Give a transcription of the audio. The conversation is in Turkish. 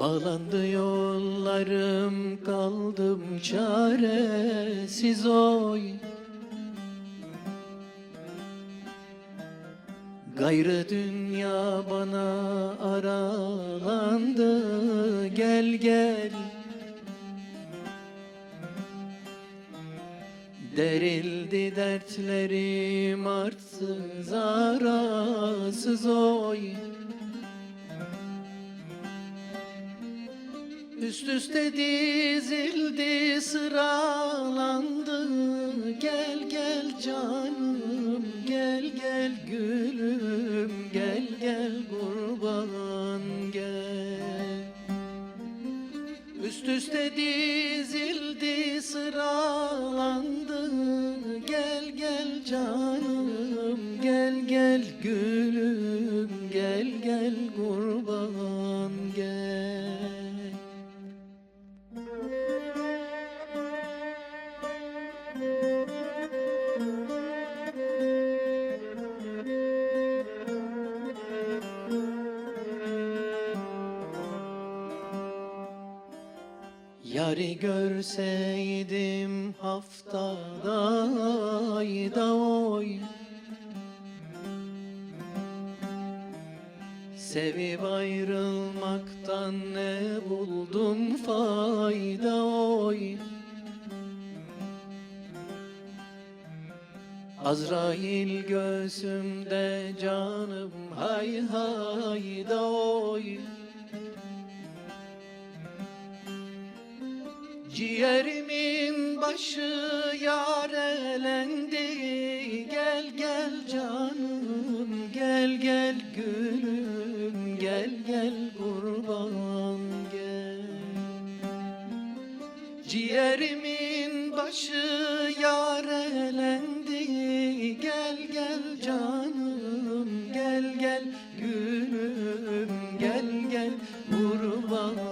Bağlandı yollarım kaldım çaresiz oy Gayrı dünya bana aralandı. Gel gel. Derildi dertlerim artsız arasız oy. Üst üste dizildi sıralandı. Gel gel canım gel gel gülüm Gel gel kurban gel. Üst üste dizildi sıralandı. Gel gel canım gel gel gülüm Gel gel kurban Yari görseydim haftada ayda oy. Sevip ayrılmaktan ne buldum fayda oy. Azrail göğsümde canım hay hay da oy Ciğerimin başı yarelendi Gel gel canım gel gel gülüm Gel gel kurban gel. Ciğerimin başı yarelendi Gel gel canım gel gel gülüm Gel gel kurban.